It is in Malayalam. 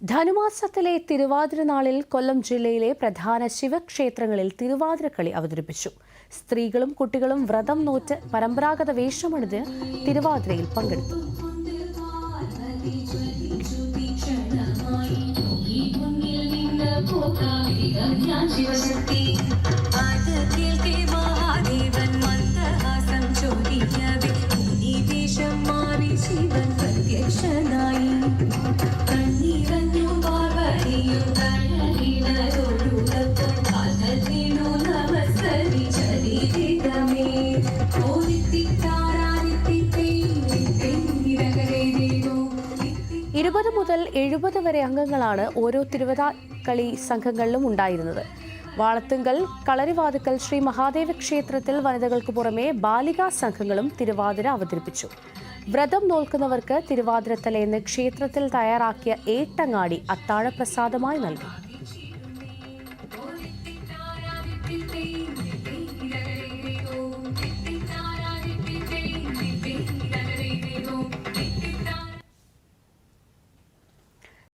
ധനുമാസത്തിലെ തിരുവാതിര നാളിൽ കൊല്ലം ജില്ലയിലെ പ്രധാന ശിവക്ഷേത്രങ്ങളിൽ തിരുവാതിരക്കളി അവതരിപ്പിച്ചു. സ്ത്രീകളും കുട്ടികളും വ്രതം നോറ്റ് പരമ്പരാഗത വേഷമണിത് തിരുവാതിരയിൽ പങ്കെടുത്തു പ്രത്യക്ഷനായി ഇരുപത് മുതൽ എഴുപത് വരെ അംഗങ്ങളാണ് ഓരോ തിരുവതാക്കളി സംഘങ്ങളിലും ഉണ്ടായിരുന്നത്. വാളത്തുങ്കൽ കളരിവാതുക്കൽ ശ്രീ മഹാദേവ ക്ഷേത്രത്തിൽ വനിതകൾക്ക് പുറമെ ബാലികാ സംഘങ്ങളും തിരുവാതിര അവതരിപ്പിച്ചു. വ്രതം നോൽക്കുന്നവർക്ക് തിരുവാതിര തലേന്ന് ക്ഷേത്രത്തിൽ തയ്യാറാക്കിയ ഏട്ടങ്ങാടി അത്താഴപ്രസാദമായി നൽകി.